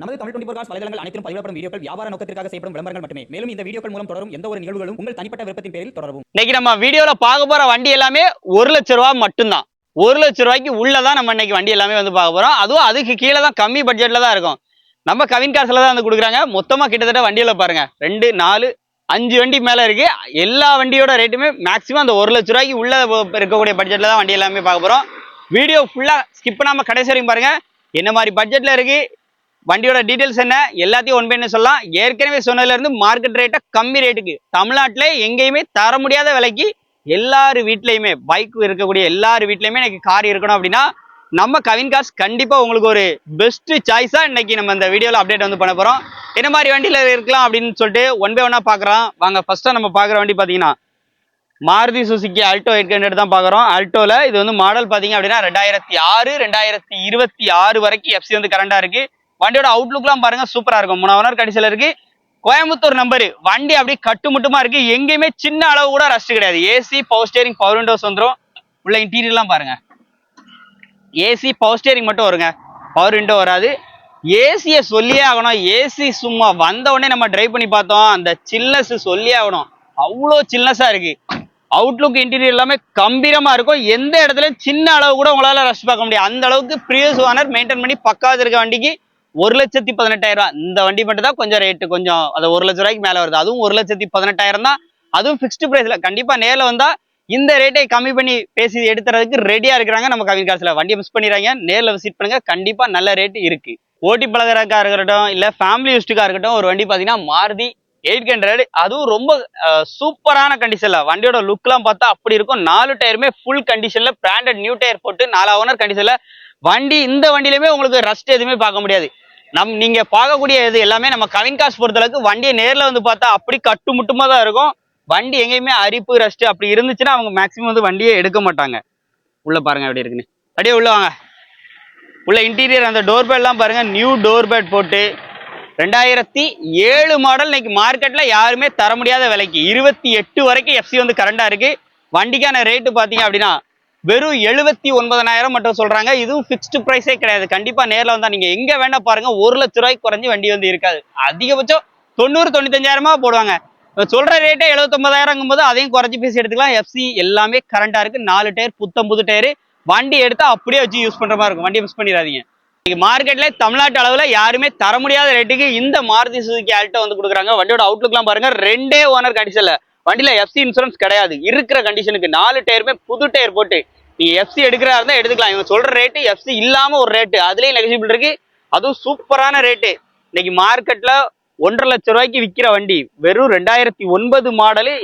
நமது Tamil twenty four cos வலைதளங்கள் அனைத்தும் பதிவிடப்படும் வீடியோக்கள் வியாபார நோக்கத்திற்காக செய்யப்படும் விளம்பரங்கள் மட்டுமே. மேலும் இந்த வீடியோக்கள் மூலம் தொடரும் எந்த ஒரு நிகழ்வுகளும் உங்கள் தனிப்பட்ட விருப்பத்தின் பேரில் தொடரும் இன்னைக்கு நம்ம வீடியோல பார்க்க போற வண்டி எல்லாமே ஒரு லட்ச ரூபா மட்டும்தான். ஒரு லட்ச ரூபாய்க்கு உள்ளதான் நம்ம இன்னைக்கு வண்டி எல்லாமே வந்து பார்க்க போறோம். அதுவும் அதுக்கு கீழே தான் கம்மி பட்ஜெட்ல தான் இருக்கும். நம்ம கவின் காசுல தான் வந்து கொடுக்குறாங்க. மொத்தமா கிட்டத்தட்ட வண்டியில பாருங்க. ரெண்டு நாலு அஞ்சு வண்டி மேல இருக்கு. எல்லா வண்டியோட ரேட்டுமே மேக்ஸிமம் அந்த ஒரு லட்ச ரூபாய்க்கு உள்ள இருக்கக்கூடிய பட்ஜெட்ல தான் வண்டி எல்லாமே பார்க்க போறோம். வீடியோ ஃபுல்லா ஸ்கிப் பண்ணாம கடைசி வரைக்கும் பாருங்க. என்ன மாதிரி பட்ஜெட்ல இருக்கு? வண்டியோட டீட்டெயில்ஸ் என்ன? எல்லாத்தையும் ஒன் பண்ணி சொல்லலாம். ஏற்கனவே சொன்னதுலேருந்து மார்க்கெட் ரேட்டை கம்மி ரேட்டுக்கு தமிழ்நாட்டில் எங்கேயுமே தர முடியாத விலைக்கு எல்லார் வீட்லேயுமே பைக் இருக்கக்கூடிய எல்லார் வீட்லையுமே இன்னைக்கு கார் இருக்கணும் அப்படின்னா நம்ம கவின் கார்ஸ் கண்டிப்பாக உங்களுக்கு ஒரு பெஸ்ட் சாய்ஸாக இன்னைக்கு நம்ம இந்த வீடியோவில் அப்டேட் வந்து பண்ண போகிறோம் என்ன மாதிரி வண்டியில் இருக்கலாம் அப்படின்னு சொல்லிட்டு ஒன் பை ஒன்னா பார்க்குறோம். வாங்க ஃபஸ்ட்டாக நம்ம பார்க்குற வண்டி பார்த்தீங்கன்னா Maruti Suzuki Alto eight hundred தான் பார்க்குறோம். ஆல்டோவில் இது வந்து மாடல் பார்த்தீங்க அப்படின்னா ரெண்டாயிரத்தி ஆறு ரெண்டாயிரத்தி இருபத்தி ஆறு வரைக்கும் எஃப்சி வந்து கரண்டாக இருக்குது வண்டியோட அவுட்லுக்லாம் பாருங்க சூப்பரா இருக்கும். மூணு ஓனர் கடைசியில் இருக்கு. கோயம்புத்தூர் நம்பர் வண்டி அப்படியே கட்டுமுட்டுமா இருக்கு. எங்கேயுமே சின்ன அளவு கூட ரஸ்ட் கிடையாது. AC power steering power windows வந்துடும் உள்ள இன்டீரியர்லாம் பாருங்க. ஏசி பவர் ஸ்டேரிங் மட்டும் வருங்க. பவர் விண்டோ வராது. ஏசியை சொல்லியே ஆகணும். ஏசி சும்மா வந்த உடனே நம்ம டிரைவ் பண்ணி பார்த்தோம். அந்த சில்னஸ் சொல்லியே ஆகணும். அவ்வளோ சில்னஸாக இருக்கு. அவுட்லுக் இன்டீரியர் எல்லாமே கம்பீரமா இருக்கும். எந்த இடத்துலையும் சின்ன அளவு கூட உங்களால ரஷ் பார்க்க முடியாது. அந்த அளவுக்கு ப்ரீவியஸ் ஓனர் மெயின்டைன் பண்ணி பக்காவது இருக்க வண்டிக்கு ஒரு லட்சத்தி பதினெட்டாயிரம் ரூபாய் இந்த வண்டி மட்டும் தான் கொஞ்சம் ரேட்டு கொஞ்சம் அது ஒரு லட்ச ரூபாய்க்கு மேலே வருது. அதுவும் ஒரு லட்சத்தி பதினெட்டாயிரம் தான். அதுவும் ஃபிக்ஸ்டு ப்ரைஸில் கண்டிப்பாக நேரில் வந்தால் இந்த ரேட்டை கம்மி பண்ணி பேசி எடுத்துறதுக்கு ரெடியாக இருக்கிறாங்க நம்ம கவின் காசில் வண்டியை மிஸ் பண்ணிடுறாங்க நேரில் விசிட் பண்ணுங்கள் கண்டிப்பாக நல்ல ரேட் இருக்குது ஓட்டி பழகிறக்கா இருக்கட்டும் இல்லை ஃபேமிலி யூஸ்டுக்காக இருக்கட்டும் ஒரு வண்டி பார்த்தீங்கன்னா மாருதி எயிட் ஹண்ட்ரட் அதுவும் ரொம்ப சூப்பரான கண்டிஷனில் வண்டியோட லுக்லாம் பார்த்தா அப்படி இருக்கும். நாலு டயருமே ஃபுல் கண்டிஷனில் பிராண்டட் நியூ டயர் போட்டு நாலு ஓனர் கண்டிஷனில் வண்டி இந்த வண்டியிலுமே உங்களுக்கு ரஸ்ட் எதுவுமே பார்க்க முடியாது. நம் நீங்க பார்க்கக்கூடிய இது எல்லாமே நம்ம கவின் காசு பொறுத்தளவுக்கு வண்டியை நேரில் வந்து பார்த்தா அப்படி கட்டுமுட்டுமா தான் இருக்கும். வண்டி எங்கேயுமே அரிப்பு ரஸ்ட் அப்படி இருந்துச்சுன்னா அவங்க மேக்ஸிமம் வந்து வண்டியே எடுக்க மாட்டாங்க. உள்ள பாருங்க எப்படி இருக்குன்னு. அப்படியே உள்ள வாங்க. உள்ள இன்டீரியர் அந்த டோர் பேட்லாம் பாருங்க. நியூ டோர் பேட் போட்டு ரெண்டாயிரத்தி ஏழு மாடல் இன்னைக்கு மார்க்கெட்ல யாருமே தர முடியாத விலைக்கு. இருபத்தி எட்டு வரைக்கும் எஃப்சி வந்து கரண்டா இருக்கு. வண்டிக்கான ரேட்டு பாத்தீங்க அப்படின்னா வெறும் எழுபத்தி ஒன்பதனாயிரம் மட்டும் சொல்றாங்க. இதுவும் ஃபிக்ஸ்டு ப்ரைஸே கிடையாது. கண்டிப்பா நேரில் வந்தா நீங்க எங்க வேணா பாருங்க. ஒரு லட்ச ரூபாய்க்கு குறைஞ்சி வண்டி வந்து இருக்காது. அதிகபட்சம் தொண்ணூறு தொண்ணூத்தஞ்சாயிரமா போடுவாங்க. சொல்ற ரேட்டே எழுபத்தொன்பதாயிரங்கும் போது அதையும் குறைச்சி பேசி எடுத்துக்கலாம். எஃப்சி எல்லாமே கரண்டா இருக்கு. நாலு டயர் புத்தம் புது டயர் வண்டி எடுத்தா அப்படியே வச்சு யூஸ் பண்ற மாதிரி இருக்கும். வண்டியை மிஸ் பண்ணிடாதீங்க. இன்னைக்கு மார்க்கெட்ல தமிழ்நாட்டு அளவுல யாருமே தர முடியாத ரேட்டுக்கு இந்த மாருதி சுசுக்கி ஆல்ட்டோ வந்து கொடுக்குறாங்க. வண்டியோட அவுட்லுக்லாம் பாருங்க. ரெண்டே ஓனர் கண்டிஷன்ல வண்டியில எஃப்சி இன்சூரன்ஸ் கிடையாது. இருக்கிற கண்டிஷனுக்கு நாலு டயருமே புது டயர் போட்டு நீங்க எஃப்சி எடுக்கிறதா இருந்தா எடுத்துக்கலாம். இவங்க சொல்ற ரேட்டு எஃப்சி இல்லாம ஒரு ரேட்டு அதுலயும் நெகசிபிள் இருக்கு. அதுவும் சூப்பரான ரேட்டு இன்னைக்கு மார்க்கெட்ல ஒன்றரை லட்ச ரூபாய்க்கு விற்கிற வண்டி வெறும் ரெண்டாயிரத்தி ஒன்பது மாடலு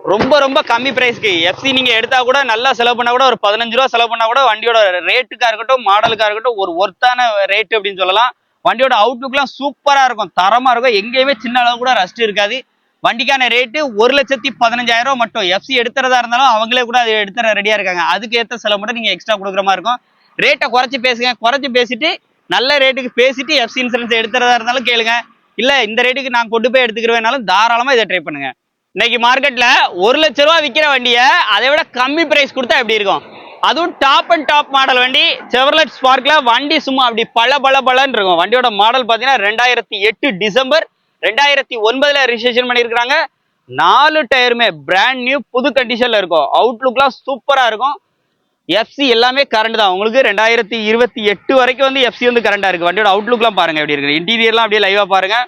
ரொம்ப ரொம்ப கம்மி பிரைஸ்க்கு எஃப்சி நீங்க எடுத்தா கூட நல்லா செலவு பண்ணா கூட ஒரு பதினஞ்சு ரூபா செலவு பண்ணா கூட வண்டியோட ரேட்டுக்கா இருக்கட்டும் மாடலுக்கா இருக்கட்டும் ஒரு ஒர்த்தான ரேட்டு அப்படின்னு சொல்லலாம். வண்டியோட அவுட்லுக்லாம் சூப்பரா இருக்கும் தரமா இருக்கும். எங்கேயுமே சின்ன அளவு கூட ரஸ்ட் இருக்காது. வண்டிக்கான ரேட்டு ஒரு லட்சத்தி பதினஞ்சாயிரம் ரூபா மட்டும் எஃப்சி எடுத்துறதா இருந்தாலும் அவங்களே கூட அதை எடுத்துற ரெடியா இருக்காங்க. அதுக்கு ஏற்ற செலவு மட்டும் நீங்க எக்ஸ்ட்ரா கொடுக்குற மாதிரி இருக்கும். ரேட்டை குறைச்சி பேசுங்க. குறைச்சி பேசிட்டு நல்ல ரேட்டுக்கு பேசிட்டு எஃப்சி இன்சூரன்ஸ் எடுத்துறதா இருந்தாலும் கேளுங்க. இல்ல இந்த ரேட்டுக்கு நான் கொண்டு போய் எடுத்துக்கிறேனாலும் தாராளமா இதை ட்ரை பண்ணுங்க. இன்னைக்கு மார்க்கெட்ல ஒரு லட்ச ரூபா விற்கிற வண்டியை அதை விட கம்மி பிரைஸ் கொடுத்தா எப்படி இருக்கும்? அதுவும் டாப் அண்ட் டாப் மாடல் வண்டி செவர்லெட் ஸ்பார்க்ல வண்டி சும்மா அப்படி பல பல பலன்னு இருக்கும். வண்டியோட மாடல் பாத்தீங்கன்னா ரெண்டாயிரத்தி எட்டு டிசம்பர் ரெண்டாயிரத்தி ஒன்பதுல ரிஜிஸ்ட்ரேஷன் பண்ணியிருக்காங்க நாலு டயருமே பிராண்ட் நியூ புது கண்டிஷன்ல இருக்கும். அவுட்லுக்லாம் சூப்பரா இருக்கும். எஃப்சி எல்லாமே கரண்ட் தான். உங்களுக்கு ரெண்டாயிரத்தி இருபத்தி எட்டு வரைக்கும் வந்து எஃப்சி வந்து கரண்டா இருக்கு. வண்டியோட அவுட்லுக்லாம் பாருங்க எப்படி இருக்கு. இன்டீரியர்லாம் அப்படியே லைவா பாருங்க.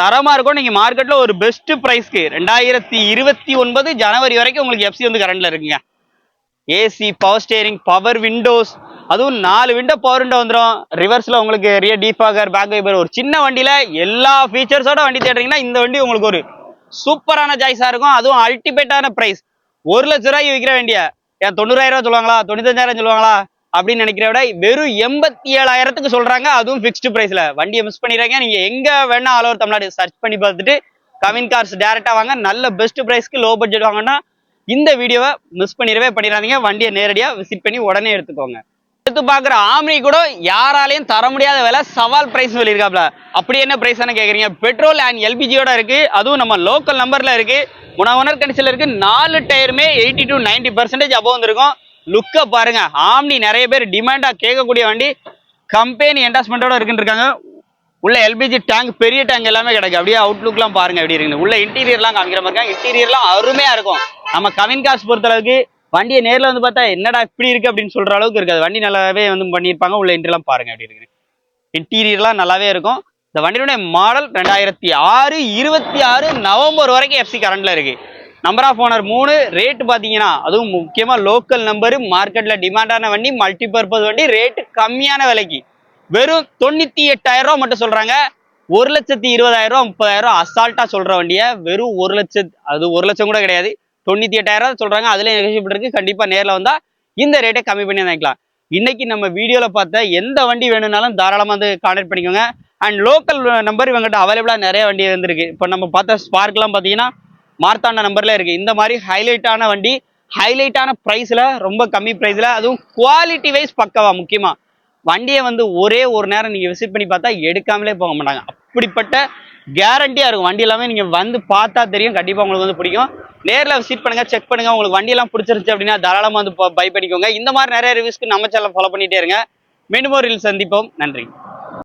தரமா இருக்கும். நீங்க மார்க்கெட்ல ஒரு பெஸ்ட் பிரைஸ்க்கு ரெண்டாயிரத்தி இருபத்தி ஒன்பது ஜனவரி வரைக்கும் உங்களுக்கு எஃப்சி வந்து கரண்ட்ல இருக்குங்க. AC power steering power windows அதுவும் நாலு விண்டோ பவர் விண்டோ வந்துடும் ரிவர்ஸில் உங்களுக்கு ரியர் டீஃபாகர் பேக் வைபர் ஒரு சின்ன வண்டியில் எல்லா ஃபீச்சர்ஸோட வண்டி தேடுறீங்கன்னா இந்த வண்டி உங்களுக்கு ஒரு சூப்பரான சாய்ஸாக இருக்கும். அதுவும் அல்டிமேட்டான ப்ரைஸ் ஒரு லட்ச ரூபாய்க்கு விற்கிற வண்டிய. ஏன் தொண்ணூறாயிரம் சொல்லுவாங்களா? தொண்ணூத்தஞ்சாயிரம் சொல்லுவாங்களா? அப்படின்னு நினைக்கிற விட வெறும் எண்பத்தி ஏழாயிரத்துக்கு சொல்றாங்க. அதுவும் ஃபிக்ஸ்டு ப்ரைஸில் வண்டியை மிஸ் பண்ணிடுறாங்க நீங்க எங்க வேணா ஆல் ஓவர் தமிழ்நாடு சர்ச் பண்ணி பார்த்துட்டு கவின் கார்ஸ் டேரக்டா வாங்க. நல்ல பெஸ்ட் ப்ரைஸ்க்கு லோ பட்ஜெட் வாங்கினா இந்த வீடியோவை மிஸ் பண்ணிடவே பண்ணிடாதீங்க. வண்டியை நேரடியாக விசிட் பண்ணி உடனே எடுத்துக்கோங்க. எடுத்து பார்க்குற ஆம்னி கூட யாராலையும் தர முடியாத விலை சவால் ப்ரைஸ் சொல்லியிருக்காப்ல. அப்படி என்ன பிரைஸ் கேட்குறீங்க பெட்ரோல் அண்ட் எல்பிஜியோட இருக்குது அதுவும் நம்ம லோக்கல் நம்பரில் இருக்குது முனவனர் கண்டிஷன்ல இருக்குது நாலு டயருமே eighty to ninety percentage above வந்திருக்கும். லுக்கை பாருங்கள் ஆம்னி நிறைய பேர் டிமாண்டாக கேட்கக்கூடிய வண்டி. கம்பெனி என்டாஸ்மெண்ட்டோட இருக்குன்னு இருக்காங்க. உள்ள எல்பிஜி டேங்க் பெரிய டேங்க் எல்லாமே கிடைக்கும். அப்படியே அவுட்லுக்லாம் பாருங்க எப்படி இருக்குது. உள்ள இன்டீரியர்லாம் காமிக்கிற மாதிரி இருக்கா இன்டீரியர்லாம் அருமையா இருக்கும். நம்ம கவின் காசு பொறுத்த அளவுக்கு வண்டியை நேரில் வந்து பார்த்தா என்னடா இப்படி இருக்கு அப்படின்னு சொல்ற அளவுக்கு இருக்காது. வண்டி நல்லாவே வந்து பண்ணியிருப்பாங்க. உள்ள இன்டீரியர்லாம் பாருங்க எப்படி இருக்குது. இன்டீரியர்லாம் நல்லாவே இருக்கும். இந்த வண்டியுடைய மாடல் ரெண்டாயிரத்தி ஆறு இருபத்தி ஆறு நவம்பர் வரைக்கும் எஃப்சி கரண்ட்ல இருக்கு. நம்பர் ஆஃப் ஓனர் மூணு. ரேட் பார்த்தீங்கன்னா அதுவும் முக்கியமாக லோக்கல் நம்பரு மார்க்கெட்டில் டிமாண்டான வண்டி மல்டி பர்பஸ் வண்டி ரேட்டு கம்மியான விலைக்கு. வெறும் தொண்ணூற்றி எட்டாயிரம் ரூபா மட்டும் சொல்கிறாங்க ஒரு லட்சத்தி இருபதாயிரம் ரூபா முப்பதாயிரம் ரூபா அசால்ட்டாக சொல்கிற வண்டியை வெறும் ஒரு லட்சம் அது ஒரு லட்சம் கூட கிடையாது. தொண்ணூற்றி எட்டாயிரம் ரூபா சொல்கிறாங்க அதில் நெகோசியபிள் இருக்கு. கண்டிப்பாக நேரில் வந்தால் இந்த ரேட்டை கம்மி பண்ணி வாங்கிக்கலாம். இன்னைக்கு நம்ம வீடியோவில் பார்த்த எந்த வண்டி வேணும்னாலும் தாராளமாக வந்து கான்டாக்ட் பண்ணிக்கோங்க. அண்ட் லோக்கல் நம்பர் இவங்ககிட்ட அவைலபிளாக நிறைய வண்டி இருந்திருக்கு. இப்போ நம்ம பார்த்த ஸ்பார்க்லாம் பார்த்தீங்கன்னா மார்த்தாண்ட நம்பர்ல இருக்கு. இந்த மாதிரி ஹைலைட்டான வண்டி ஹைலைட்டான ப்ரைஸ்ல ரொம்ப கம்மி ப்ரைஸ்ல அதுவும் குவாலிட்டி வைஸ் பக்கவா முக்கியமா. வண்டியை வந்து ஒரே ஒரு நேரம் நீங்கள் விசிட் பண்ணி பார்த்தா எடுக்காமலே போக மாட்டாங்க. அப்படிப்பட்ட கேரண்டியாக இருக்கும். வண்டி எல்லாமே நீங்கள் வந்து பார்த்தா தெரியும். கண்டிப்பாக உங்களுக்கு வந்து பிடிக்கும். நேரில் விசிட் பண்ணுங்க செக் பண்ணுங்கள் உங்களுக்கு வண்டியெல்லாம் பிடிச்சிருச்சு அப்படின்னா தாராளமாக வந்து பை பண்ணிக்கோங்க. இந்த மாதிரி நிறைய ரிவ்யூஸ்க்கு நம்ம சேனல் ஃபாலோ பண்ணிட்டே இருங்க. மீண்டும் ஒரு சந்திப்போம். நன்றி.